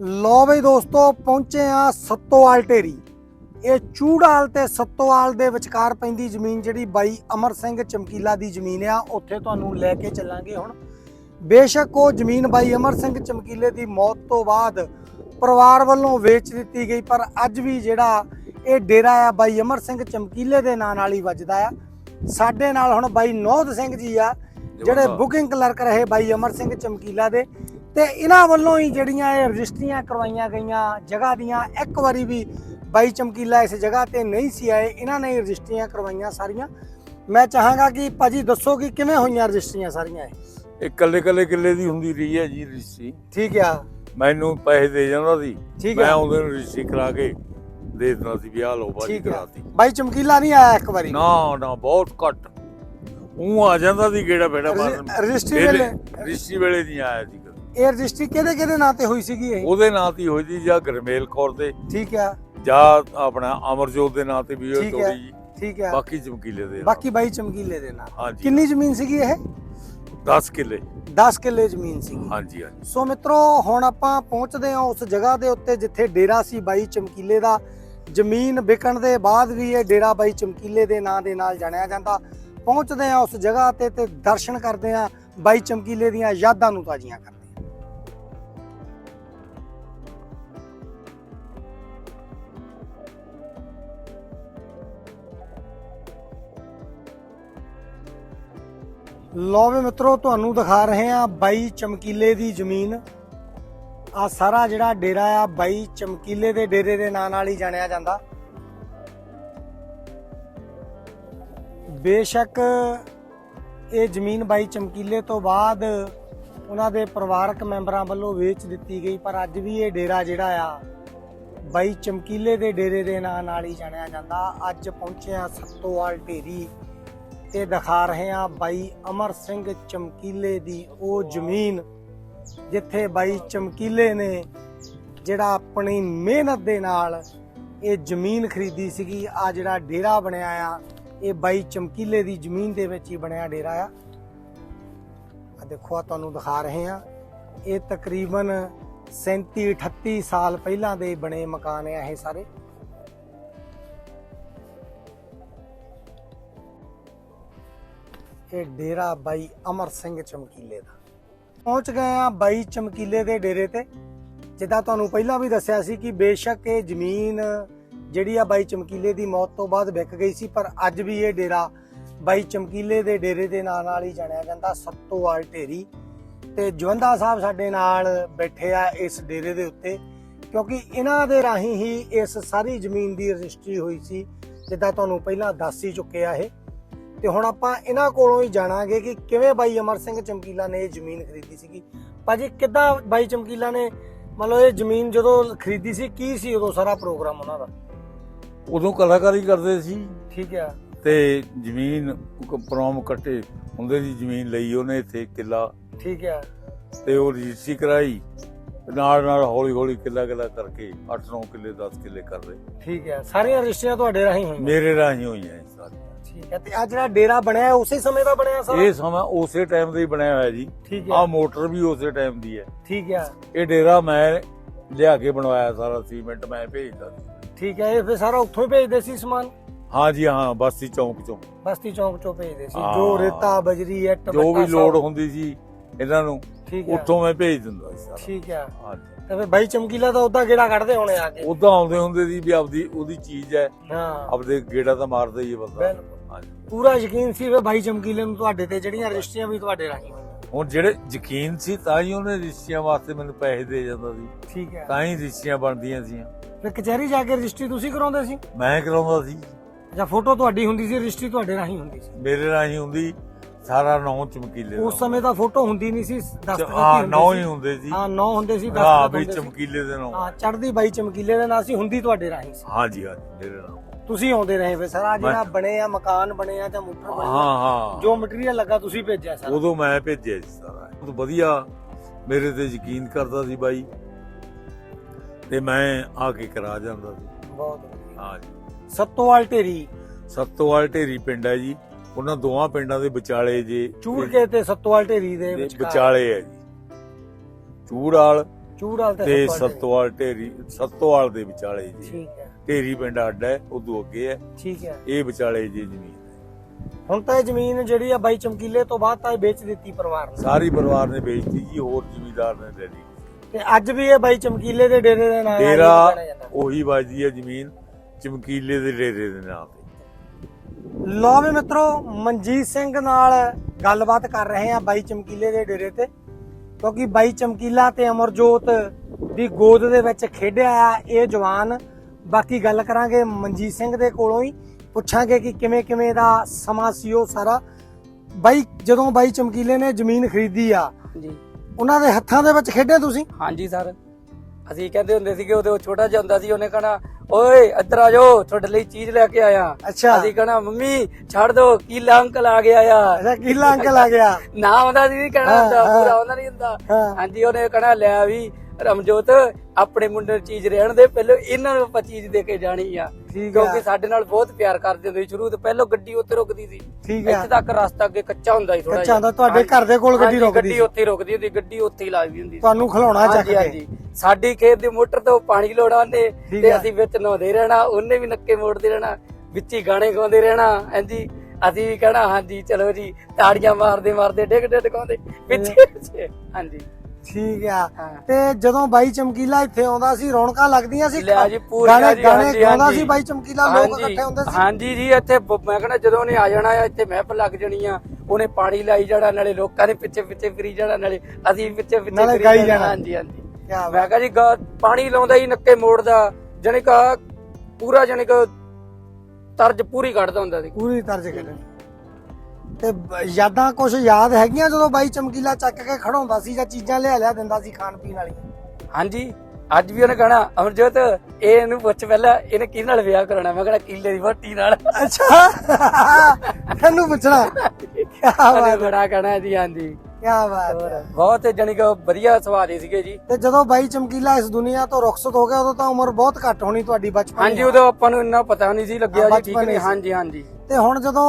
ਲੋ ਬਈ ਦੋਸਤੋ ਪਹੁੰਚੇ ਆ ਸੱਤੋਵਾਲ ਢੇਰੀ। ਇਹ ਚੂੜਾਲ ਤੇ ਸੱਤੋਵਾਲ ਦੇ ਵਿਚਕਾਰ ਪੈਂਦੀ ਜ਼ਮੀਨ ਜਿਹੜੀ ਬਾਈ ਅਮਰ ਸਿੰਘ ਚਮਕੀਲਾ ਦੀ ਜ਼ਮੀਨ ਆ ਉੱਥੇ ਤੁਹਾਨੂੰ ਲੈ ਕੇ ਚੱਲਾਂਗੇ ਹੁਣ। ਬੇਸ਼ੱਕ ਉਹ ਜ਼ਮੀਨ ਬਾਈ ਅਮਰ ਸਿੰਘ ਚਮਕੀਲੇ ਦੀ ਮੌਤ ਤੋਂ ਬਾਅਦ ਪਰਿਵਾਰ ਵੱਲੋਂ ਵੇਚ ਦਿੱਤੀ ਗਈ ਪਰ ਅੱਜ ਵੀ ਜਿਹੜਾ ਇਹ ਡੇਰਾ ਆ ਬਾਈ ਅਮਰ ਸਿੰਘ ਚਮਕੀਲੇ ਦੇ ਨਾਂ ਨਾਲ ਹੀ ਵੱਜਦਾ ਆ। ਸਾਡੇ ਨਾਲ ਹੁਣ ਬਾਈ ਨੋਦ ਸਿੰਘ ਜੀ ਆ ਜਿਹੜੇ ਬੁਕਿੰਗ ਕਲਰਕ ਰਹੇ ਬਾਈ ਅਮਰ ਸਿੰਘ ਚਮਕੀਲਾ ਦੇ। ਤੇ ਇਹਨਾਂ ਵੱਲੋਂ ਹੀ ਜਿਹੜੀਆਂ ਇਹ ਰਜਿਸਟਰੀਆਂ ਕਰਵਾਈਆਂ ਗਈਆਂ ਜਗ੍ਹਾ ਦੀਆਂ ਇੱਕ ਵਾਰੀ ਵੀ ਬਾਈ ਚਮਕੀਲਾ ਇਸ ਜਗ੍ਹਾ ਤੇ ਨਹੀਂ ਸੀ ਆਏ ਇਹਨਾਂ ਨੇ ਰਜਿਸਟਰੀਆਂ ਕਰਵਾਈਆਂ ਸਾਰੀਆਂ। ਮੈਂ ਚਾਹਾਂਗਾ ਕਿ ਭਾਜੀ ਦੱਸੋ ਕਿ ਕਿਵੇਂ ਹੋਈਆਂ ਰਜਿਸਟਰੀਆਂ ਸਾਰੀਆਂ ਇਹ? ਇਹ ਕੱਲੇ ਕੱਲੇ ਦੀ ਹੁੰਦੀ ਰਹੀ ਹੈ ਜੀ ਰਿਸ਼ੀ ਠੀਕ ਆ। ਮੈਨੂੰ ਪੈਸੇ ਦੇ ਜਾਂਦਾ ਸੀ। ਠੀਕ ਮੈਂ ਉਹਦੇ ਨੂੰ ਰਿਸ਼ੀ ਕਰਾ ਕੇ ਦੇ ਦਿੰਦਾ ਸੀ ਵਿਆਹ ਲਓ ਬਾਜੀ ਕਰਾਤੀ। ਬਾਈ ਚਮਕੀਲਾ ਨਹੀਂ ਆਇਆ ਇੱਕ ਵਾਰੀ? ਨਾ ਨਾ ਬਹੁਤ ਘੱਟ। ਉਹ ਆ ਜਾਂਦਾ ਸੀ ਕਿਹੜਾ ਬੇੜਾ ਰਜਿ- ਰਜਿਸਟਰੀ ਵੇਲੇ ਰਿਸ਼ੀ ਵੇਲੇ ਨਹੀਂ ਆਇਆ ਸੀ। ਇਹ ਰਜਿਸਟਰੀ ਕਿਹਦੇ ਕਿਹਦੇ ਨਾਂ ਤੇ ਹੋਈ ਸੀਗੀ ਇਹ? ਉਹਦੇ ਨਾਂ ਤੇ ਹੀ ਹੋਈ ਸੀ ਜਾਂ ਗਰਮੇਲ ਕੌਰ ਦੇ। ਠੀਕ ਆ। ਜਾਂ ਆਪਣਾ ਅਮਰਜੋਤ ਦੇ ਨਾਂ ਤੇ ਵੀ ਹੋਈ ਠੀਕ ਹੈ। ਜੀ ਠੀਕ ਆ। ਬਾਕੀ ਚਮਕੀਲੇ ਦੇ ਨਾਂ। ਬਾਕੀ ਬਾਈ ਚਮਕੀਲੇ ਦੇ ਨਾਂ। ਹਾਂਜੀ। ਕਿੰਨੀ ਜ਼ਮੀਨ ਸੀਗੀ ਇਹ? 10 ਕਿੱਲੇ। 10 ਕਿੱਲੇ ਜ਼ਮੀਨ ਸੀਗੀ। ਹਾਂਜੀ ਹਾਂਜੀ। ਸੋ ਮਿੱਤਰੋ ਹੁਣ ਆਪਾਂ ਪਹੁੰਚਦੇ ਹਾਂ ਉਸ ਜਗ੍ਹਾ ਦੇ ਉੱਤੇ ਜਿੱਥੇ ਡੇਰਾ ਸੀ ਬਾਈ ਚਮਕੀਲੇ ਦਾ। ਜ਼ਮੀਨ ਵਿਕਣ ਦੇ ਬਾਅਦ ਵੀ ਇਹ ਡੇਰਾ ਬਾਈ ਚਮਕੀਲੇ ਦੇ ਨਾਂ ਦੇ ਨਾਲ ਜਾਣਿਆ ਜਾਂਦਾ। ਪਹੁੰਚਦੇ ਹਾਂ ਉਸ ਜਗ੍ਹਾ ਤੇ ਤੇ ਦਰਸ਼ਨ ਕਰਦੇ ਹਾਂ ਬਾਈ ਚਮਕੀਲੇ ਦੀਆਂ ਯਾਦਾਂ ਨੂੰ ਤਾਜ਼ੀਆਂ ਕਰਦੇ ਹਾਂ ਲੋ ਵੀ ਮਿੱਤਰੋ, ਤੁਹਾਨੂੰ ਦਿਖਾ ਰਹੇ ਹਾਂ ਬਾਈ ਚਮਕੀਲੇ ਦੀ ਜ਼ਮੀਨ। ਆ ਸਾਰਾ ਜਿਹੜਾ ਡੇਰਾ ਆ, ਬਾਈ ਚਮਕੀਲੇ ਦੇ ਡੇਰੇ ਦੇ ਨਾਂ ਨਾਲ ਹੀ ਜਾਣਿਆ ਜਾਂਦਾ। ਬੇਸ਼ੱਕ ਇਹ ਜ਼ਮੀਨ ਬਾਈ ਚਮਕੀਲੇ ਤੋਂ ਬਾਅਦ ਉਹਨਾਂ ਦੇ ਪਰਿਵਾਰਕ ਮੈਂਬਰਾਂ ਵੱਲੋਂ ਵੇਚ ਦਿੱਤੀ ਗਈ, ਪਰ ਅੱਜ ਵੀ ਇਹ ਡੇਰਾ ਜਿਹੜਾ ਆ, ਬਾਈ ਚਮਕੀਲੇ ਦੇ ਡੇਰੇ ਦੇ ਨਾਂ ਨਾਲ ਹੀ ਜਾਣਿਆ ਜਾਂਦਾ। ਅੱਜ ਪਹੁੰਚੇ ਆ ਸੱਤੋਵਾਲ ਢੇਰੀ ਤੇ ਦਿਖਾ ਰਹੇ ਆ ਬਾਈ ਅਮਰ ਸਿੰਘ ਚਮਕੀਲੇ ਦੀ ਉਹ ਜ਼ਮੀਨ, ਜਿੱਥੇ ਬਾਈ ਚਮਕੀਲੇ ਨੇ ਜਿਹੜਾ ਆਪਣੀ ਮਿਹਨਤ ਦੇ ਨਾਲ ਇਹ ਜ਼ਮੀਨ ਖਰੀਦੀ ਸੀਗੀ, ਆ ਜਿਹੜਾ ਡੇਰਾ ਬਣਿਆ ਆ, ਇਹ ਬਾਈ ਚਮਕੀਲੇ ਦੀ ਜ਼ਮੀਨ ਦੇ ਵਿੱਚ ਹੀ ਬਣਿਆ ਡੇਰਾ ਆ। ਆ ਦੇਖੋ ਆ ਤੁਹਾਨੂੰ ਦਿਖਾ ਰਹੇ ਆ ਇਹ ਤਕਰੀਬਨ 37 38 ਸਾਲ ਪਹਿਲਾਂ ਦੇ ਬਣੇ ਮਕਾਨ ਆ ਇਹ ਸਾਰੇ। ਇਹ ਡੇਰਾ ਬਾਈ ਅਮਰ ਸਿੰਘ ਚਮਕੀਲੇ ਦਾ। ਪਹੁੰਚ ਗਏ ਆ ਬਾਈ ਚਮਕੀਲੇ ਦੇ ਡੇਰੇ ਤੇ। ਜਿੱਦਾਂ ਤੁਹਾਨੂੰ ਪਹਿਲਾਂ ਵੀ ਦੱਸਿਆ ਸੀ ਕਿ ਬੇਸ਼ੱਕ ਇਹ ਜ਼ਮੀਨ ਜਿਹੜੀ ਆ ਬਾਈ ਚਮਕੀਲੇ ਦੀ ਮੌਤ ਤੋਂ ਬਾਅਦ ਵਿਕ ਗਈ ਸੀ, ਪਰ ਅੱਜ ਵੀ ਇਹ ਡੇਰਾ ਬਾਈ ਚਮਕੀਲੇ ਦੇ ਡੇਰੇ ਦੇ ਨਾਂ ਨਾਲ ਹੀ ਜਾਣਿਆ ਜਾਂਦਾ ਸੱਤੋਵਾਲ ਢੇਰੀ। ਤੇ ਜਵੰਦਾ ਸਾਹਿਬ ਸਾਡੇ ਨਾਲ ਬੈਠੇ ਆ ਇਸ ਡੇਰੇ ਦੇ ਉੱਤੇ, ਕਿਉਂਕਿ ਇਹਨਾਂ ਦੇ ਰਾਹੀਂ ਹੀ ਇਸ ਸਾਰੀ ਜ਼ਮੀਨ ਦੀ ਰਜਿਸਟਰੀ ਹੋਈ ਸੀ, ਜਿੱਦਾਂ ਤੁਹਾਨੂੰ ਪਹਿਲਾਂ ਦੱਸ ਹੀ ਚੁੱਕੇ ਆ ਇਹ। ਤੇ ਹੁਣ ਆਪਾਂ ਇਹਨਾਂ ਕੋਲੋਂ ਹੀ ਜਾਣਾਂਗੇ ਕਿ ਕਿਵੇਂ ਬਾਈ ਅਮਰ ਸਿੰਘ ਚਮਕੀਲਾ ਨੇ ਇਹ ਜ਼ਮੀਨ ਖਰੀਦੀ ਸੀਗੀ। ਭਾਜੀ ਕਿੱਦਾਂ ਬਾਈ ਚਮਕੀਲਾ ਨੇ ਮਤਲਬ ਇਹ ਜ਼ਮੀਨ ਜਦੋਂ ਖਰੀਦੀ ਸੀ ਕੀ ਸੀ ਉਦੋਂ ਸਾਰਾ ਪ੍ਰੋਗਰਾਮ ਉਹਨਾਂ ਦਾ? ਉਦੋਂ ਕਲਾਕਾਰੀ ਕਰਦੇ ਸੀ। ਠੀਕ ਆ। ਤੇ ਜ਼ਮੀਨ ਪ੍ਰੋਮ ਕੱਟੇ ਹੁੰਦੇ ਦੀ ਜ਼ਮੀਨ ਲਈ ਉਹਨੇ ਇੱਥੇ ਕਿੱਲਾ। ਠੀਕ ਆ। ਤੇ ਉਹ ਰਜਿਸਟਰੀ ਕਰਾਈ। ਨਾਲ ਨਾਲ ਹੌਲੀ ਹੌਲੀ ਕਿੱਲਾ ਕਿੱਲਾ ਕਰਕੇ 8-9 ਕਿੱਲੇ 10 ਕਿੱਲੇ ਕਰ ਰਹੇ। ਠੀਕ ਆ। ਸਾਰੀਆਂ ਰਜਿਸਟਰੀਆਂ ਤੁਹਾਡੇ ਰਾਹੀਂ ਹੋਈਆਂ? ਮੇਰੇ ਰਾਹੀਂ ਹੋਈਆਂ ਸਾਰੀਆਂ। ਠੀਕ ਆ ਤੇ ਆ ਜਿਹੜਾ ਡੇਰਾ ਬਣਿਆ ਹੈ, ਉਸੇ ਸਮੇਂ ਦਾ ਬਣਿਆ ਸਾਰਾ? ਇਹ ਸਮਾਂ ਉਸੇ ਟਾਈਮ ਦਾ ਹੀ ਬਣਿਆ ਹੋਇਆ ਜੀ। ਠੀਕ ਆਹ ਆ ਮੋਟਰ ਵੀ ਉਸੇ ਟਾਈਮ ਦੀ ਹੈ। ਠੀਕ ਆ ਇਹ ਡੇਰਾ ਮੈਂ ਲਿਆ ਕੇ ਬਣਵਾਇਆ ਸਾਰਾ ਸੀਮੈਂਟ ਮੈਂ ਭੇਜਦਾ ਸੀ। ਠੀਕ ਆ ਇਹ ਫਿਰ ਸਾਰਾ ਉੱਥੋਂ ਹੀ ਭੇਜਦੇ ਸੀ ਸਮਾਨ? ਹਾਂ ਜੀ ਹਾਂ ਬਸਤੀ ਚੌਂਕ ਚੋਂ। ਬਸਤੀ ਚੌਂਕ ਚੋਂ ਭੇਜਦੇ ਸੀ। ਹਾਂ। ਜੋ ਰੇਤਾ ਬਜਰੀ ਇੱਟ ਜੋ ਵੀ ਸਭ। ਹੁੰਦੀ ਸੀ ਇਹਨਾਂ ਨੂੰ ਉੱਥੋਂ ਮੈਂ ਭੇਜ ਦਿੰਦਾ ਸੀ ਸਾਰਾ। ਠੀਕ ਆ ਹਾਂ ਜੀ। ਤੇ ਫਿਰ ਬਾਈ ਚਮਕੀਲਾ ਤਾਂ ਉਦਾਂ ਗੇੜਾ ਕੱਢਦੇ ਹੋਣੇ ਆ ਕੇ। ਉਦਾਂ ਆਉਂਦੇ ਹੁੰਦੇ ਸੀ ਵੀ ਆਪਦੀ ਉਹਦੀ ਚੀਜ਼ ਹੈ। ਹਾਂ। ਆਪਦੇ ਗੇੜਾ ਤਾਂ ਮਾਰਦਾ ਹੀ ਹੈ ਬੰਦਾ। ਬਿਲਕੁਲ। ਹਾਂ ਪੂਰਾ ਯਕੀਨ ਸੀ ਵੀ ਬਾਈ ਚਮਕੀਲੇ ਨੂੰ ਤੁਹਾਡੇ ਤੇ ਜਿਹੜੀਆਂ ਰਜਿਸਟਰੀਆਂ ਵੀ ਤੁਹਾਡੇ ਰਾਹੀਂ ਹੋਈਆਂ। ਹੁਣ ਜਿਹੜੇ ਯਕੀਨ ਸੀ ਤਾਂ ਹੀ ਉਹਨੇ ਰਿਸ਼ਤਿਆਂ ਵਾਸਤੇ ਮੈਨੂੰ ਪੈਸੇ ਦੇ ਜਾਂਦਾ ਸੀ। ਠੀਕ ਹੈ। ਤਾਂ ਹੀ ਰਿਸ਼ਤੀਆਂ ਬਣਦੀਆਂ ਸੀ ਫਿਰ ਕਚਹਿਰੀ ਜਾ ਕੇ ਰਜਿਸਟਰੀ ਤੁਸੀਂ ਕਰਾਉਂਦੇ ਸੀ? ਮੈਂ ਕਰਾਉਂਦਾ ਸੀ। ਜਾਂ ਫੋਟੋ ਤੁਹਾਡੀ ਹੁੰਦੀ ਸੀ ਰਜਿਸਟਰੀ ਤੁਹਾਡੇ ਰਾਹੀਂ ਹੁੰਦੀ ਸੀ? ਮੇਰੇ ਰਾਹੀਂ ਹੁੰਦੀ ਸਾਰਾ ਨੌ ਚਮਕੀਲੇ ਦਾ। ਉਸ ਸਮੇਂ ਤਾਂ ਫੋਟੋ ਹੁੰਦੀ ਨਹੀਂ ਸੀ ਦਸਤਖਤ ਹਾਂ ਹੀ ਨੌ ਹੀ ਹੁੰਦੇ ਸੀ। ਹਾਂ ਨੌ ਹੁੰਦੇ ਸੀ ਹਾਂ ਦਸਤਖਤ ਵੀ ਚਮਕੀਲੇ ਦੇ ਨੌ। ਹਾਂ ਚੜਦੀ ਬਾਈ ਚਮਕੀਲੇ ਦੇ ਨਾਲ ਸੀ ਹੁੰਦੀ ਤੁਹਾਡੇ ਰਾਹੀਂ ਸੀ। ਹਾਂ ਜੀ ਹਾਂ ਮੇਰੇ ਨਾਲ। ਤੁਸੀਂ ਆਉਂਦੇ ਰਹੇ ਫਿਰ ਸਾਰਾ ਜਿਹੜਾ ਮੈਂ- ਬਣੇ ਆ ਮਕਾਨ ਬਣੇ ਆ ਜਾਂ ਮੋਟਰ ਬਣੀ ਹਾਂ ਆ ਹਾਂ ਜੋ ਮਟੀਰੀਅਲ ਲੱਗਾ ਤੁਸੀਂ ਭੇਜਿਆ ਸਾਰਾ। ਉਦੋਂ ਮੈਂ ਭੇਜਿਆ ਸੀ ਸਾਰਾ। ਬਹੁਤ ਵਧੀਆ ਮੇਰੇ ਤੇ ਯਕੀਨ ਕਰਦਾ ਸੀ ਬਾਈ। ਤੇ ਮੈਂ ਆ ਕੇ ਕਰਾ ਜਾਂਦਾ ਸੀ। ਬਹੁਤ ਵਧੀਆ। ਹਾਂ ਜੀ। ਸੱਤੋਵਾਲ ਢੇਰੀ। ਸੱਤੋਵਾਲ ਢੇਰੀ ਪਿੰਡ ਹੈ ਜੀ। ਉਹਨਾਂ ਦੋਵਾਂ ਪਿੰਡਾਂ ਦੇ ਵਿਚਾਲੇ ਜੇ ਚੂੜ ਕੇ ਤੇ ਸੱਤੋਵਾਲ ਢੇਰੀ ਦੇ ਵਿਚਾਲੇ ਹੈ ਜੀ। ਚੂੜਾਲ ਚੂੜਾਲ ਤੇ। ਸੱਤੋਵਾਲ ਢੇਰੀ ਸੱਤੋਵਾਲ ਦੇ ਵਿਚਾਲੇ ਜੀ। ਠੀਕ ਹੈ। ਢੇਰੀ ਪਿੰਡ ਅੱਡ ਹੈ ਉਦੋਂ ਅੱਗੇ ਹੈ। ਠੀਕ ਹੈ। ਇਹ ਵਿਚਾਲੇ ਜੀ ਜ਼ਮੀਨ ਹੁਣ ਤਾਂ ਇਹ ਜ਼ਮੀਨ ਜਿਹੜੀ ਆ ਬਾਈ ਚਮਕੀਲੇ ਤੋਂ ਬਾਅਦ ਤਾਂ ਇਹ ਵੇਚ ਦਿੱਤੀ ਪਰਿਵਾਰ ਨੇ। ਸਾਰੀ ਪਰਿਵਾਰ ਨੇ ਵੇਚਤੀ ਜੀ ਹੋਰ ਜ਼ਿਮੀਦਾਰ ਨੇ ਲੈ ਲਈ ਤੇ ਅੱਜ ਵੀ ਇਹ ਬਾਈ ਚਮਕੀਲੇ ਦੇ ਡੇਰੇ ਦੇ ਨਾਲ ਡੇਰਾ। ਉਹੀ ਵੱਜਦੀ ਹੈ ਜ਼ਮੀਨ ਚਮਕੀਲੇ ਦੇ ਡੇਰੇ ਦੇ ਨਾਂ ਤੇ। ਲੋ ਵੀ ਮਿੱਤਰੋ ਮਨਜੀਤ ਸਿੰਘ ਨਾਲ ਗੱਲਬਾਤ ਕਰ ਰਹੇ ਆ ਬਾਈ ਚਮਕੀਲੇ ਦੇ ਡੇਰੇ ਤੇ। ਕਿਉਂਕਿ ਬਾਈ ਚਮਕੀਲਾ ਤੇ ਅਮਰਜੋਤ ਦੀ ਗੋਦ ਦੇ ਵਿੱਚ ਖੇਡਿਆ ਆ ਇਹ ਜਵਾਨ ਬਾਕੀ ਗੱਲ ਕਰਾਂਗੇ ਮਨਜੀਤ ਸਿੰਘ ਦੇ ਕੋਲੋਂ ਹੀ। ਪੁੱਛਾਂਗੇ ਕਿ ਕਿਵੇਂ ਕਿਵੇਂ ਦਾ ਸਮਾਂ ਸੀ ਉਹ ਸਾਰਾ। ਬਾਈ ਜਦੋਂ ਬਾਈ ਚਮਕੀਲੇ ਨੇ ਜ਼ਮੀਨ ਖਰੀਦੀ ਆ ਜੀ। ਉਹਨਾਂ ਦੇ ਹੱਥਾਂ ਦੇ ਵਿੱਚ ਖੇਡੇ ਤੁਸੀਂ? ਹਾਂਜੀ ਸਰ। ਅਸੀਂ ਕਹਿੰਦੇ ਹੁੰਦੇ ਸੀਗੇ ਉਹਦੇ ਉਹ ਛੋਟਾ ਜਿਹਾ ਹੁੰਦਾ ਸੀ ਉਹਨੇ ਕਹਣਾ ਓਏ ਇੱਧਰ ਆ ਜਾਓ ਤੁਹਾਡੇ ਲਈ ਚੀਜ਼ ਲੈ ਕੇ ਆਇਆ। ਅੱਛਾ। ਅਸੀਂ ਕਹਣਾ ਮੰਮੀ ਛੱਡ ਦੋ ਕੀਲਾ ਅੰਕਲ ਆ ਗਿਆ ਆ। ਅੱਛਾ ਕਿਲਾ ਅੰਕਲ ਆ ਗਿਆ। ਨਾ ਆਉਂਦਾ ਸੀ ਕਹਿਣਾ ਹੁੰਦਾ। ਪੂਰਾ ਆਉਂਦਾ ਨਹੀਂ ਹੁੰਦਾ। ਹਾਂਜੀ ਉਹਨੇ ਕਹਣਾ ਲਿਆ ਵੀ। ਰਮਜੋਤ ਆਪਣੇ ਮੁੰਡੇ ਨੂੰ ਚੀਜ਼ ਰਹਿਣ ਦੇ ਪਹਿਲਾਂ ਇਹਨਾਂ ਨੂੰ ਆਪਾਂ ਚੀਜ਼ ਦੇ ਕੇ ਜਾਣੀ ਆ। ਠੀਕ ਆ। ਕਿਉਂਕਿ ਸਾਡੇ ਨਾਲ ਬਹੁਤ ਪਿਆਰ ਕਰਦੇ ਹੁੰਦੇ ਸੀ ਸ਼ੁਰੂ ਤੋਂ ਪਹਿਲਾਂ ਗੱਡੀ ਉੱਤੇ ਰੁਕਦੀ ਸੀ। ਠੀਕ ਆ। ਇੱਥੇ ਤੱਕ ਰਸਤਾ ਅੱਗੇ ਕੱਚਾ ਹੁੰਦਾ ਸੀ ਥੋੜਾ ਕੱਚਾ ਹੁੰਦਾ, ਤੁਹਾਡੇ ਘਰ ਦੇ ਕੋਲ ਗੱਡੀ ਰੁਕਦੀ ਗੱਡੀ। ਉੱਥੇ ਰੁਕਦੀ ਹੁੰਦੀ ਗੱਡੀ ਉੱਥੇ ਹੀ ਲੱਗਦੀ ਹੁੰਦੀ ਸੀ। ਤੁਹਾਨੂੰ ਖਿਲਾਉਣਾ ਚੱਕ ਹਾਂਜੀ ਸਾਡੀ ਖੇਤ ਦੀ ਮੋਟਰ ਤੋਂ ਪਾਣੀ ਲੋੜਾ ਉਹਨੇ ਤੇ। ਅਸੀਂ ਵਿੱਚ ਨਹਾਉਂਦੇ ਰਹਿਣਾ ਉਹਨੇ ਵੀ ਨੱਕੇ ਮੋੜਦੇ ਰਹਿਣਾ ਵਿੱਚ ਹੀ ਗਾਣੇ ਗਾਉਂਦੇ ਰਹਿਣਾ ਹਾਂਜੀ। ਅਸੀਂ ਵੀ ਕਹਿਣਾ ਹਾਂਜੀ ਚਲੋ ਜੀ ਤਾੜੀਆਂ ਮਾਰਦੇ ਮਾਰਦੇ ਡਿੱਗ ਡਿੱਗ ਗਾਉਂਦੇ ਪਿੱਛੇ ਹਾਂਜੀ। ਠੀਕ ਆ। ਤੇ ਜਦੋਂ ਬਾਈ ਚਮਕੀਲਾ ਇੱਥੇ ਆਉਂਦਾ ਸੀ ਰੌਣਕਾਂ ਲੱਗਦੀਆਂ ਸੀ ਲਿਆ ਜੀ ਪੂਰੀਆਂ ਗਾਣੇ ਜੀ, ਗਾਣੇ ਹਾਂਜੀ, ਗਾਉਂਦਾ ਹਾਂਜੀ। ਸੀ ਬਾਈ ਚਮਕੀਲਾ ਲੋਕ ਇਕੱਠੇ ਹੁੰਦੇ ਸੀ। ਹਾਂਜੀ ਜੀ ਇੱਥੇ ਬ- ਮੈਂ ਕਹਿੰਦਾ ਜਦੋਂ ਉਹਨੇ ਆ ਜਾਣਾ ਆ ਇੱਥੇ ਮਹਿਫਲ ਲੱਗ ਜਾਣੀ ਆ। ਉਹਨੇ ਪਾਣੀ ਲਾਈ ਜਾਣਾ ਨਾਲੇ ਲੋਕਾਂ ਨੇ ਪਿੱਛੇ ਪਿੱਛੇ ਫਿਰੀ ਜਾਣਾ ਨਾਲੇ ਅਸੀਂ ਪਿੱਛੇ ਪਿੱਛੇ ਨਾਲੇ ਫਿਰੀ ਗਾਈ ਜਾਣਾ। ਹਾਂਜੀ ਹਾਂਜੀ। ਕਿਆ ਮੈਂ ਕਹਾਂ ਜੀ ਗਾ- ਪਾਣੀ ਲਾਉਂਦਾ ਹੀ ਨੱਕੇ ਮੋੜਦਾ ਜਾਣੀ ਕਾ ਪੂਰਾ ਜਾਣੀ ਕਾ ਤਰਜ ਪੂਰੀ ਕੱਢਦਾ ਹੁੰਦਾ ਸੀ। ਪੂਰੀ ਤਰਜ ਕੱਢਣੀ ਤੇ ਯਾਦਾਂ ਕੁਝ ਯਾਦ ਹੈਗੀਆਂ ਜਦੋਂ ਬਾਈ ਚਮਕੀਲਾ ਚੱਕ ਕੇ ਖੜਾਉਂਦਾ ਸੀ ਜਾਂ ਚੀਜ਼ਾਂ ਲਿਆ ਲਿਆ ਦਿੰਦਾ ਸੀ ਖਾਣ ਪੀਣ ਵਾਲੀਆਂ? ਹਾਂਜੀ ਅੱਜ ਵੀ ਉਹਨੇ ਕਹਣਾ ਅਮਰਜੋਤ ਇਹ ਇਹਨੂੰ ਪੁੱਛ ਪਹਿਲਾਂ ਇਹਨੇ ਕਿਹਦੇ ਨਾਲ ਵਿਆਹ ਕਰਾਉਣਾ? ਮੈਂ ਕਹਣਾ ਕੀਲੇ ਦੀ ਵੋਟੀ ਨਾਲ। ਅੱਛਾ। ਤੈਨੂੰ ਪੁੱਛਣਾ। ਕੀ ਉਹਨੇ ਬਾਤ ਬੜਾ ਕਹਣਾ ਜੀ ਹਾਂਜੀ। ਕੀ ਬਾਤ ਹੈ। ਬਹੁਤ ਜਾਣੀ ਕਿ ਵਧੀਆ ਸੁਭਾਅ ਦੇ ਸੀਗੇ ਜੀ। ਤੇ ਜਦੋਂ ਬਾਈ ਚਮਕੀਲਾ ਇਸ ਦੁਨੀਆ ਤੋਂ ਰੁਖਸਤ ਹੋ ਗਿਆ ਉਦੋਂ ਤਾਂ ਉਮਰ ਬਹੁਤ ਘੱਟ ਹੋਣੀ ਤੁਹਾਡੀ ਬਚਪਨ ਹਾਂਜੀ। ਉਦੋਂ ਆਪਾਂ ਨੂੰ ਇੰਨਾ ਪਤਾ ਨਹੀਂ ਸੀ ਲੱਗਿਆ ਜੀ ਠੀਕ ਬਚਪਨ ਨਹੀਂ ਸੀ। ਹਾਂਜੀ ਹਾਂਜੀ। ਤੇ ਹੁਣ ਜਦੋਂ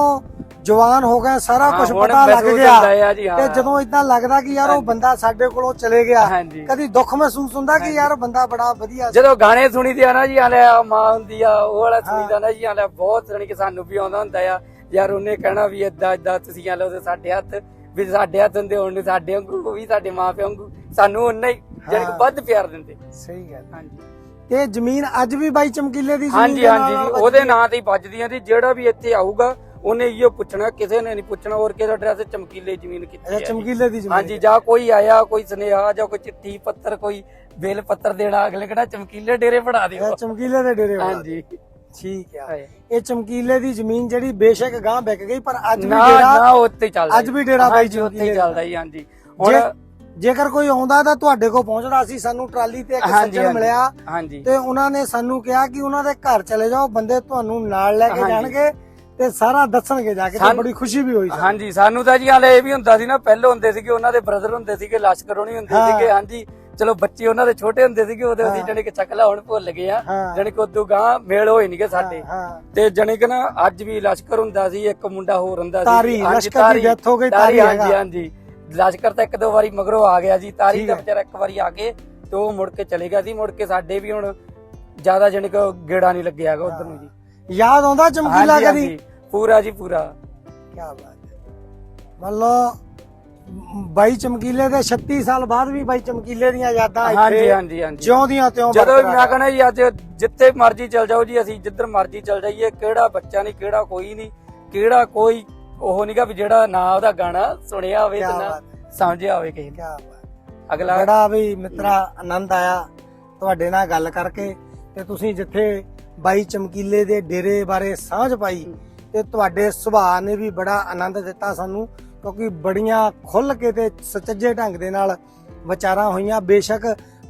ਜਵਾਨ ਹੋ ਗਏ ਸਾਰਾ ਕੁਝ ਪਤਾ ਲੱਗ ਗਿਆ। ਤੇ ਜਦੋਂ ਇਦਾਂ ਲੱਗਦਾ ਕਿ ਯਾਰ ਉਹ ਬੰਦਾ ਸਾਡੇ ਕੋਲੋਂ ਚਲੇ ਗਿਆ। ਕਦੀ ਦੁੱਖ ਮਹਿਸੂਸ ਹੁੰਦਾ ਕਿ ਯਾਰ ਬੰਦਾ ਬੜਾ ਵਧੀਆ ਜਦੋਂ ਗਾਣੇ ਸੁਣੀਦੇ ਆ ਨਾ ਜੀ ਆਲੇ ਮਾਂ ਹੁੰਦੀ ਆ ਉਹ ਵਾਲਾ ਸੁਣੀਦਾ ਨਾ ਜੀ ਆਲੇ ਬਹੁਤ ਜਾਣੀ ਕਿ ਸਾਨੂੰ ਵੀ ਆਉਂਦਾ ਹੁੰਦਾ ਆ। ਯਾਰ ਉਹਨੇ ਕਹਿਣਾ ਵੀ ਏਦਾਂ ਏਦਾਂ ਤੁਸੀਂ ਆਲੇ ਉਹਦੇ ਸਾਡੇ ਹੱਥ ਵੀ ਸਾਡੇ ਹੱਥ ਹੁੰਦੇ ਹੁਣ ਸਾਡੇ ਵਾਂਗੂ ਵੀ ਸਾਡੇ ਮਾਂ ਪਿਓ ਵਾਂਗੂ ਸਾਨੂੰ ਉਹਨਾਂ ਹੀ ਕਿ ਹਾਂ। ਵੱਧ ਪਿਆਰ ਦਿੰਦੇ। ਸਹੀ ਗੱਲ ਹਾਂਜੀ। ਤੇ ਜ਼ਮੀਨ ਅੱਜ ਵੀ ਬਾਈ ਚਮਕੀਲੇ ਦੀ ਜ਼ਮੀਨ ਹਾਂਜੀ ਹਾਂਜੀ ਉਹਦੇ। ਨਾਂ ਤੇ ਹੀ ਵੱਜਦੀਆਂ ਜੀ ਜਿਹੜਾ ਵੀ ਇੱਥੇ ਆਊਗਾ ਉਹਨੇ ਇਹੋ ਪੁੱਛਣਾ ਕਿਸੇ ਨੇ ਨਹੀਂ ਪੁੱਛਣਾ ਹੋਰ ਕਿਹਦਾ ਐਡਰੈਸ ਚਮਕੀਲੇ ਜ਼ਮੀਨ ਕਿੱਥੇ ਅੱਛਾ ਹੈ। ਚਮਕੀਲੇ ਦੀ ਜ਼ਮੀਨ ਹਾਂਜੀ ਜਾਂ ਕੋਈ ਆਇਆ ਕੋਈ ਸੁਨੇਹਾ ਜਾਂ ਕੋਈ ਚਿੱਠੀ ਪੱਤਰ ਕੋਈ ਬੇਲ ਪੱਤਰ ਦੇਣਾ ਅਗਲੇ ਕਿਹੜਾ ਚਮਕੀਲੇ ਡੇਰੇ ਫੜਾ ਦਿਓ ਇਹ ਚਮਕੀਲੇ ਦੇ ਡੇਰੇ ਵਾਲਾ। ਹਾਂਜੀ ਠੀਕ ਆ। ਇਹ ਚਮਕੀਲੇ ਦੀ ਜ਼ਮੀਨ ਜਿਹੜੀ ਬੇਸ਼ੱਕ ਗਾਂ ਵਿਕ ਗਈ ਪਰ ਅੱਜ ਵੀ ਨਾ ਡੇਰਾ ਨਾ ਉੱਤੇ ਹੀ ਚੱਲਦਾ ਅੱਜ ਵੀ ਡੇਰਾ ਬਾਈ ਹਾਂਜੀ, ਉੱਤੇ ਹੀ ਚਮਕੀਲੇ ਚੱਲਦਾ ਜੀ ਹਾਂਜੀ ਹੁਣ ਜੇ- ਜੇਕਰ ਕੋਈ ਆਉਂਦਾ ਤਾਂ ਤੁਹਾਡੇ ਕੋਲ ਪਹੁੰਚਦਾ ਸੀ ਸਾਨੂੰ ਟਰਾਲੀ ਤੇ ਇੱਕ ਹਾਂਜੀ, ਸੱਜਣ ਹਾਂਜੀ। ਮਿਲਿਆ ਹਾਂਜੀ ਤੇ ਉਹਨਾਂ ਨੇ ਸਾਨੂੰ ਕਿਹਾ ਕਿ ਉਹਨਾਂ ਦੇ ਘਰ ਚਲੇ ਜਾਓ ਬੰਦੇ ਤੁਹਾਨੂੰ ਨਾਲ ਲੈ ਕੇ ਹਾਂਜੀ। ਜਾਣਗੇ ਤੇ ਸਾਰਾ ਦੱਸਣਗੇ ਜਾ ਕੇ ਤੇ ਬੜੀ ਖੁਸ਼ੀ ਵੀ ਹੋਈ ਸਾਨੂੰ। ਹਾਂਜੀ ਸਾਨੂੰ ਤਾਂ ਜੀ ਹਾਲੇ ਇਹ ਵੀ ਹੁੰਦਾ ਸੀ ਨਾ ਪਹਿਲਾਂ ਹੁੰਦੇ ਸੀਗੇ ਉਹਨਾਂ ਦੇ ਬ੍ਰਦਰ ਹੁੰਦੇ ਸੀਗੇ ਲਸ਼ਕਰ ਹੋਣੀ ਹੁੰਦੇ ਹਾਂ। ਸੀਗੇ ਹਾਂਜੀ। ਚਲੋ ਬੱਚੇ ਉਹਨਾਂ ਦੇ ਛੋਟੇ ਹੁੰਦੇ ਸੀਗੇ ਉਹਦੇ ਅਸੀਂ ਹਾਂ। ਜਾਣੀ ਕਿ ਚੱਕਲਾ ਹੁਣ ਭੁੱਲ ਗਏ ਆ। ਹਾਂ। ਜਾਣੀ ਕਿ ਉਦੋਂ ਗਾਂ ਮੇਲ ਹੋਏ ਨਹੀਂਗੇ ਸਾਡੇ। ਹਾਂ। ਤੇ ਜਾਣੀ ਕਿ ਨਾ ਅੱਜ ਵੀ ਲਸ਼ਕਰ ਹੁੰਦਾ ਸੀ ਇੱਕ ਮੁੰਡਾ ਹੋਰ ਹੁੰਦਾ ਸੀ। ਤਾਰੀ, ਹਾਂਜੀ, ਲਸ਼ਕਰ ਦੀ ਤਾਰੀ, death ਹੋ ਗਈ, ਤਾਰੀ ਹਾਂਜੀ ਹੈਗਾ। ਹਾਂਜੀ। ਲਸ਼ਕਰ ਤਾਂ ਇੱਕ ਦੋ ਵਾਰੀ ਮਗਰੋਂ ਆ ਗਿਆ ਜੀ। ਤਾਰੀ ਠੀਕ ਦਾ ਹੈ। ਵਿਚਾਰਾ ਇੱਕ ਵਾਰੀ ਆ ਕੇ ਤੇ ਉਹ ਮੁੜ ਕੇ ਚਲੇ ਗਿਆ ਸੀ। ਮੁੜ ਕੇ ਸਾਡੇ ਵੀ ਹੁਣ ਜ਼ਿਆਦਾ ਜਾਣੀ ਕਿ ਗੇੜਾ ਨਹੀਂ ਲੱਗਿਆ ਹੈਗਾ ਉਧਰ ਨੂੰ ਜੀ। ਯਾਦ ਆਉਂਦਾ ਚਮਕੀਲਾ ਹਾਂਜੀ, ਕਦੀ? ਹਾਂਜੀ, ਪੂਰਾ ਜੀ ਪੂਰਾ। ਕੀ ਬਾਤ ਹੈ। ਮੰਨ ਲਓ ਬਾਈ ਚਮਕੀਲੇ ਦੇ 36 ਸਾਲ ਬਾਅਦ ਵੀ ਬਾਈ ਚਮਕੀਲੇ ਦੀਆਂ ਯਾਦਾਂ ਹਾਂਜੀ ਹਾਂਜੀ ਹਾਂਜੀ। ਜਿਉਂਦੀਆਂ ਤਿਉਂ ਜਦੋਂ ਵੀ ਮੈਂ ਕਹਿੰਦਾ ਜੀ ਅੱਜ ਜਿੱਥੇ ਮਰਜ਼ੀ ਚਲ ਜਾਓ ਜੀ ਅਸੀਂ ਜਿੱਧਰ ਮਰਜ਼ੀ ਚਲ ਜਾਈਏ ਕਿਹੜਾ ਬੱਚਾ ਨਹੀਂ ਕਿਹੜਾ ਕੋਈ ਨਹੀਂ ਕਿਹੜਾ ਕੋਈ ਉਹ ਨਹੀਂਗਾ ਵੀ ਜਿਹੜਾ ਨਾ ਉਹਦਾ ਗਾਣਾ ਸੁਣਿਆ ਹੋਵੇ ਤੇ ਨਾ ਸਮਝਿਆ ਹੋਵੇ ਕਿਸੇ ਨੇ। ਅਗਲਾ ਬੜਾ ਵੀ ਮਿੱਤਰਾ ਆਨੰਦ ਆਇਆ ਤੁਹਾਡੇ ਨਾਲ ਗੱਲ ਕਰਕੇ ਤੇ ਤੁਸੀਂ ਜਿੱਥੇ ਬਾਈ ਚਮਕੀਲੇ ਦੇ ਡੇਰੇ ਬਾਰੇ ਸਾਂਝ ਪਾਈ ਤੇ ਤੁਹਾਡੇ ਸੁਭਾਅ ਨੇ ਵੀ ਬੜਾ ਆਨੰਦ ਦਿੱਤਾ ਸਾਨੂੰ ਕਿਉਂਕਿ ਬੜੀਆਂ ਖੁੱਲ ਕੇ ਤੇ ਸੁਚੱਜੇ ਢੰਗ ਦੇ ਨਾਲ ਵਿਚਾਰਾਂ ਹੋਈਆਂ। ਬੇਸ਼ੱਕ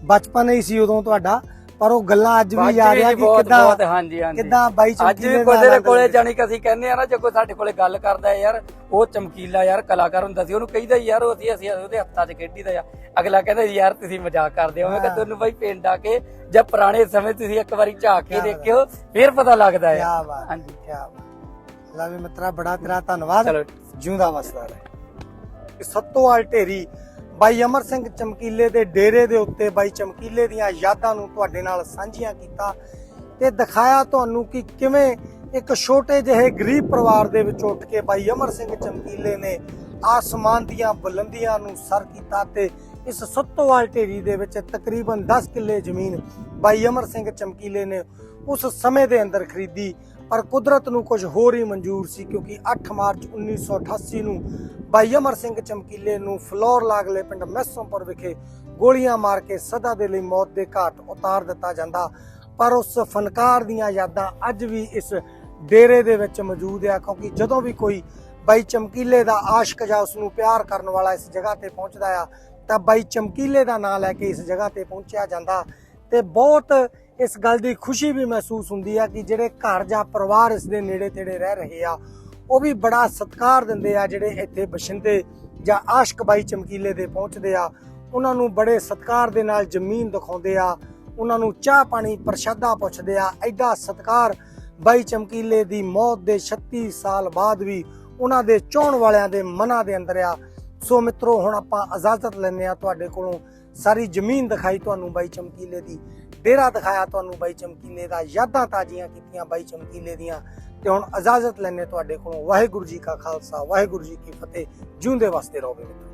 ਬਚਪਨ ਹੀ ਸੀ ਉਦੋਂ ਤੁਹਾਡਾ ਪਰ ਉਹ ਗੱਲਾਂ ਅੱਜ ਵੀ ਯਾਦ ਆ ਕਿ ਕਿੱਦਾਂ ਕਿੱਦਾਂ ਬਾਈ ਅੱਜ ਚਮਕੀਲੇ ਵੀ ਦਾ ਦੇ ਕੋਲੇ। ਜਾਣੀ ਕਿ ਅਸੀਂ ਕਹਿੰਦੇ ਆ ਨਾ ਜੇ ਕੋਈ ਸਾਡੇ ਕੋਲੇ ਗੱਲ ਕਰਦਾ ਯਾਰ ਉਹ ਚਮਕੀਲਾ ਯਾਰ ਕਲਾਕਾਰ ਹੁੰਦਾ ਸੀ ਉਹਨੂੰ ਕਹੀਦਾ ਯਾਰ ਉਹ ਅਸੀਂ ਅਸੀਂ ਉਹਦੇ ਹੱਥਾਂ 'ਚ ਖੇਡੀਦਾ ਆ। ਅਗਲਾ ਕਹਿੰਦਾ ਯਾਰ ਤੁਸੀਂ ਮਜ਼ਾਕ ਕਰਦੇ ਹੋ। ਮੈਂ ਕਿਹਾ। ਤੁਹਾਨੂੰ ਬਾਈ ਪਿੰਡ ਆ ਕੇ ਜਾਂ ਪੁਰਾਣੇ ਸਮੇਂ ਤੁਸੀਂ ਇੱਕ ਵਾਰੀ ਝਾਕ ਕੇ। ਦੇਖਿਓ ਫਿਰ ਪਤਾ ਲੱਗਦਾ ਹੈ ਕਿਆ ਬਾਤ ਹਾਂਜੀ। ਕਿਆ ਬਾਤ ਲਾ ਵੀ ਮਿੱਤਰਾ ਬੜਾ ਤੇਰਾ ਧੰਨਵਾਦ। ਚਲੋ। ਜਿਉਂਦਾ ਵਸਦਾ ਰਹੇ। ਸੱਤੋਵਾਲ ਢੇਰੀ ਬਾਈ ਅਮਰ ਸਿੰਘ ਚਮਕੀਲੇ ਦੇ ਡੇਰੇ ਦੇ ਉੱਤੇ ਬਾਈ ਚਮਕੀਲੇ ਦੀਆਂ ਯਾਦਾਂ ਨੂੰ ਤੁਹਾਡੇ ਨਾਲ ਸਾਂਝੀਆਂ ਕੀਤਾ ਤੇ ਦਿਖਾਇਆ ਤੁਹਾਨੂੰ ਕਿ ਕਿਵੇਂ ਇੱਕ ਛੋਟੇ ਜਿਹੇ ਗਰੀਬ ਪਰਿਵਾਰ ਦੇ ਵਿੱਚ ਉੱਠ ਕੇ ਬਾਈ ਅਮਰ ਸਿੰਘ ਚਮਕੀਲੇ ਨੇ ਆਸਮਾਨ ਦੀਆਂ ਬੁਲੰਦੀਆਂ ਨੂੰ ਸਰ ਕੀਤਾ ਤੇ ਇਸ ਸੱਤੋਵਾਲ ਢੇਰੀ ਦੇ ਵਿੱਚ ਤਕਰੀਬਨ 10 ਕਿੱਲੇ ਜ਼ਮੀਨ ਬਾਈ ਅਮਰ ਸਿੰਘ ਚਮਕੀਲੇ ਨੇ ਉਸ ਸਮੇਂ ਦੇ ਅੰਦਰ ਖਰੀਦੀ। ਪਰ ਕੁਦਰਤ ਨੂੰ ਕੁਝ ਹੋਰ ਹੀ ਮਨਜ਼ੂਰ ਸੀ ਕਿਉਂਕਿ 8 ਮਾਰਚ 1988 ਨੂੰ ਬਾਈ ਅਮਰ ਸਿੰਘ ਚਮਕੀਲੇ ਨੂੰ ਫਲੋਰ ਲਾਗਲੇ ਪਿੰਡ ਮੈਸੋਂਪੁਰ ਵਿਖੇ ਗੋਲੀਆਂ ਮਾਰ ਕੇ ਸਦਾ ਦੇ ਲਈ ਮੌਤ ਦੇ ਘਾਟ ਉਤਾਰ ਦਿੱਤਾ ਜਾਂਦਾ। ਪਰ ਉਸ ਫਨਕਾਰ ਦੀਆਂ ਯਾਦਾਂ ਅੱਜ ਵੀ ਇਸ ਡੇਰੇ ਦੇ ਵਿੱਚ ਮੌਜੂਦ ਆ ਕਿਉਂਕਿ ਜਦੋਂ ਵੀ ਕੋਈ ਬਾਈ ਚਮਕੀਲੇ ਦਾ ਆਸ਼ਕ ਜਾਂ ਉਸ ਨੂੰ ਪਿਆਰ ਕਰਨ ਵਾਲਾ ਇਸ ਜਗ੍ਹਾ ਤੇ ਪਹੁੰਚਦਾ ਆ ਤਾਂ ਬਾਈ ਚਮਕੀਲੇ ਦਾ ਨਾਮ ਲੈ ਕੇ ਇਸ ਜਗ੍ਹਾ ਤੇ ਪਹੁੰਚਿਆ ਜਾਂਦਾ ਤੇ ਬਹੁਤ ਇਸ ਗੱਲ ਦੀ ਖੁਸ਼ੀ ਵੀ ਮਹਿਸੂਸ ਹੁੰਦੀ ਆ ਕਿ ਜਿਹੜੇ ਘਰ ਜਾਂ ਪਰਿਵਾਰ ਇਸ ਦੇ ਨੇੜੇ ਤੇੜੇ ਰਹਿ ਰਹੇ ਆ, ਉਹ ਵੀ ਬੜਾ ਸਤਿਕਾਰ ਦਿੰਦੇ ਆ ਜਿਹੜੇ ਇੱਥੇ ਬਸ਼ਿੰਦੇ ਜਾਂ ਆਸ਼ਕ ਚਮਕੀਲੇ ਦੇ ਪਹੁੰਚਦੇ ਆ। ਉਹਨਾਂ ਨੂੰ ਬੜੇ ਸਤਿਕਾਰ ਦੇ ਨਾਲ ਜ਼ਮੀਨ ਦਿਖਾਉਂਦੇ ਆ। ਉਹਨਾਂ ਨੂੰ ਚਾਹ ਪਾਣੀ ਪ੍ਰਸ਼ਾਦਾ ਪੁੱਛਦੇ ਆ। ਐਡਾ ਸਤਿਕਾਰ ਬਾਈ ਚਮਕੀਲੇ ਦੀ ਮੌਤ ਦੇ 36 ਸਾਲ ਬਾਅਦ ਵੀ ਉਹਨਾਂ ਦੇ ਚਾਹਣ ਵਾਲਿਆਂ ਦੇ ਮਨਾਂ ਦੇ ਅੰਦਰ ਆ। ਸੋ ਮਿੱਤਰੋ, ਹੁਣ ਆਪਾਂ ਇਜਾਜ਼ਤ ਲੈਂਦੇ ਆ ਤੁਹਾਡੇ ਕੋਲੋਂ ਸਾਰੀ ਜ਼ਮੀਨ ਦਿਖਾਈ ਤੁਹਾਨੂੰ ਬਾਈ ਚਮਕੀਲੇ ਦੀ। ਡੇਰਾ ਦਿਖਾਇਆ ਤੁਹਾਨੂੰ ਬਾਈ ਚਮਕੀਲੇ ਦਾ, ਯਾਦਾਂ ਤਾਜ਼ੀਆਂ ਕੀਤੀਆਂ ਬਾਈ ਚਮਕੀਲੇ ਦੀਆਂ। ਤੇ ਹੁਣ ਇਜਾਜ਼ਤ ਲੈਂਦੇ ਤੁਹਾਡੇ ਕੋਲੋਂ। ਵਾਹਿਗੁਰੂ ਜੀ ਕਾ ਖਾਲਸਾ, ਵਾਹਿਗੁਰੂ ਜੀ ਕੀ ਫਤਿਹ। ਜਿਉਂਦੇ ਵਾਸਤੇ ਰਹੋਗੇ ਮਿੱਤਰੋ